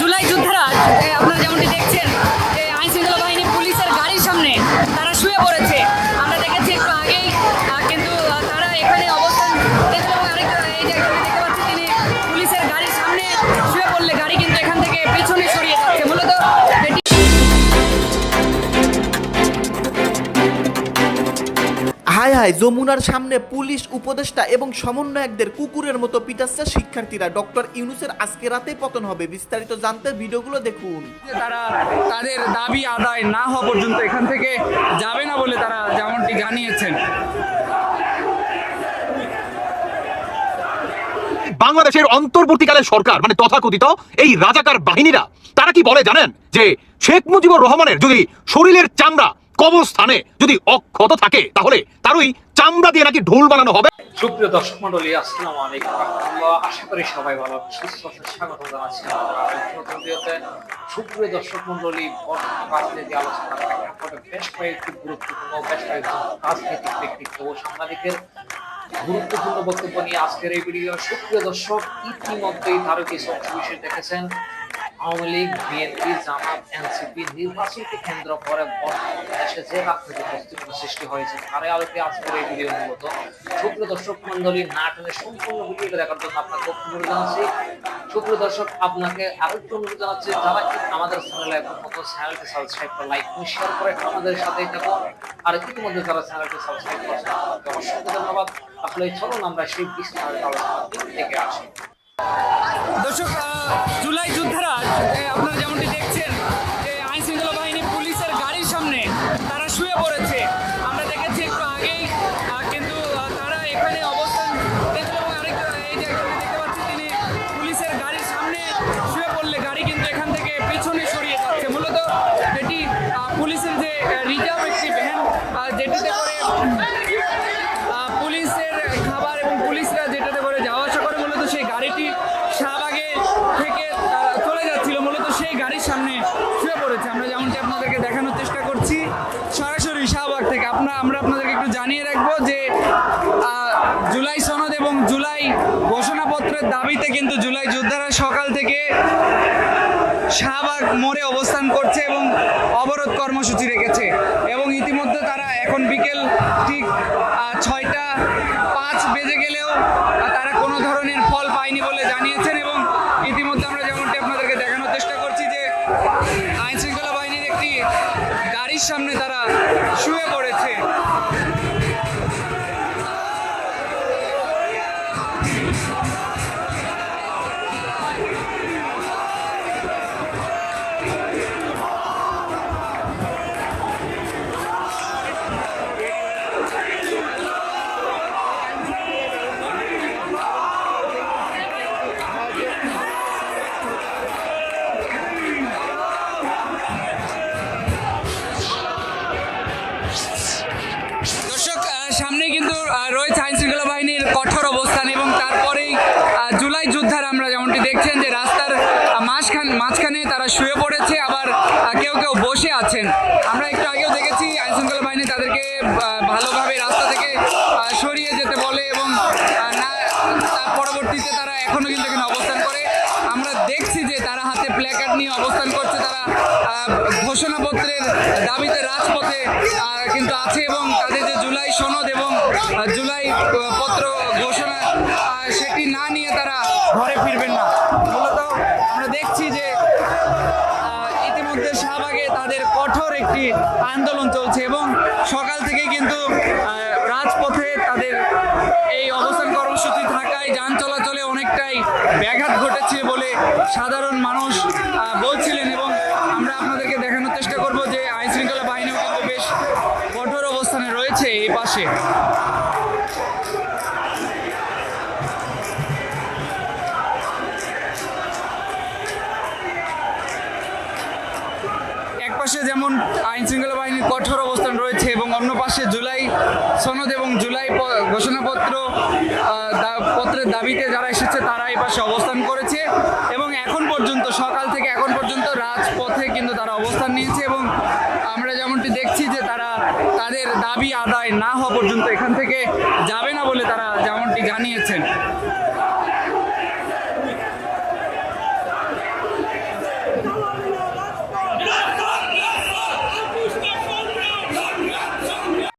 জুলাই যুদ্ধরাজ আপনারা যেমনটি হায় হায় যমুনার সামনে পুলিশ উপদেষ্টা এবং সমন্বয়কদের কুকুরের মতো পিটাচ্ছে শিক্ষার্থীরা। ডক্টর ইউনুসের আজকে রাতেই পতন হবে। বিস্তারিত জানতে ভিডিওগুলো দেখুন। তারা তাদের দাবি আদায় না হওয়া পর্যন্ত এখান থেকে যাবে না বলে তারা যেমনটি জানিয়েছেন। বাংলাদেশের অন্তর্বর্তীকালের সরকার মানে তথাকথিত এই রাজাকার বাহিনীরা তারা কি বলে জানেন? যে শেখ মুজিবুর রহমানের যদি শরীরের চামড়া কবরস্থানে যদি অক্ষত থাকে, তাহলে তার ওই চামড়া দিয়ে নাকি ঢোল বানানো হবে। সুপ্রিয় দর্শক মন্ডলী আসসালামু আলাইকুম আশা করি সবাই ভালো সুস্থ স্বাগত জানাচ্ছি সুপ্রিয় দর্শক মন্ডলী বেশ কয়েকটি গুরুত্বপূর্ণ, বেশ কয়েকজন রাজনৈতিক ব্যক্তিত্ব ও সাংবাদিকের গুরুত্বপূর্ণ বক্তব্য নিয়ে আজকের এই ভিডিও। সুপ্রিয় দর্শক, ইতিমধ্যেই তারও কিছু অংশ বিষয় দেখেছেন। আওয়ামী লীগ, বিএনপি, জামাত, এনসিপি নির্বাচনকে কেন্দ্র করে দেশে যে রাজনৈতিক পরিস্থিতি সৃষ্টি হয়েছে, তারই আলোকে আজকের এই ভিডিও মূলত। সুপ্রিয় দর্শক মন্ডলী না সম্পূর্ণ দেখার জন্য আপনাকে অনুরোধ জানাচ্ছি। সুপ্রিয় দর্শক, আপনাকে আরেকটু অনুরোধ জানাচ্ছি, যারা আমাদের চ্যানেলে এখন মতো চ্যানেলটি সাবস্ক্রাইব করে লাইক শেয়ার করে আমাদের সাথেই থাকুন। আর ইতিমধ্যে যারা চ্যানেলটি সাবস্ক্রাইব করেছেন অসংখ্য ধন্যবাদ। আসলে চলুন আমরা সেই বিস্তারিত আলোচনার দিক থেকে আসি। দর্শক জুলাই যোদ্ধারা আপনারা যেমনটি দেখছেন যে আইন শৃঙ্খলা বাহিনী পুলিশের গাড়ির সামনে তারা শুয়ে পড়েছে। আমরা দেখেছি একটু আগেই কিন্তু তারা এখানে আমরা আপনাদেরকে একটু জানিয়ে রাখব যে জুলাই সনদ এবং জুলাই ঘোষণাপত্রের দাবিতে কিন্তু জুলাই যোদ্ধারা সকাল থেকে শাহবাগ মোড়ে অবস্থান করছে এবং অবরোধ কর্মসূচি রেখেছে। এবং ইতিমধ্যে তারা এখন বিকেল ঠিক ছয়টা পাঁচ বেজে গেলেও তারা কোনো ধরনের ফল পায়নি বলে জানিয়েছেন সামনে তারা শুয়ে পড়েছে। সামনে কিন্তু রয়েছে আইন শৃঙ্খলা বাহিনীর কঠোর অবস্থান এবং তারপরেই জুলাই যোদ্ধারা আমরা যেমনটি দেখছেন যে রাস্তার মাঝখান, মাঝখানে তারা শুয়ে পড়েছে, আবার কেউ কেউ বসে আছেন। আমরা একটু আগেও দেখেছি আইন শৃঙ্খলা বাহিনী তাদেরকে ভালোভাবে রাস্তা থেকে সরিয়ে যেতে বলে এবং না, তার পরবর্তীতে তারা এখনও কিন্তু এখানে অবস্থান করে। আমরা দেখছি যে তারা হাতে প্ল্যাকার্ড নিয়ে অবস্থান করছে, তারা ঘোষণাপত্রের দাবিতে রাজপথে কিন্তু আছে এবং তাদের সনদ এবং জুলাই পত্র ঘোষণা সেটি না নিয়ে তারা ঘরে ফিরবেন না। মূলত আমরা দেখছি যে ইতিমধ্যে শাহবাগে তাদের কঠোর একটি আন্দোলন চলছে এবং সকাল থেকে কিন্তু রাজপথে তাদের এই অবস্থান কর্মসূচি থাকায় যান চলাচলে অনেকটাই ব্যাঘাত ঘটেছে বলে সাধারণ মানুষ রয়েছে পাশে যেমন আইন শৃঙ্খলা বাহিনীর কঠোর অবস্থান রয়েছে এবং অন্য পাশে জুলাই সনদ এবং জুলাই ঘোষণাপত্র পত্রের দাবিতে যারা এসেছে তারা এই পাশে অবস্থান করেছে এবং এখন পর্যন্ত, সকাল থেকে এখন পর্যন্ত রাজপথে কিন্তু তারা অবস্থান নিয়েছে এবং আমরা যেমনটি দেখছি যে তারা তাদের দাবি আদায় না হওয়া পর্যন্ত এখান থেকে যাবে না বলে তারা যেমনটি জানিয়েছেন।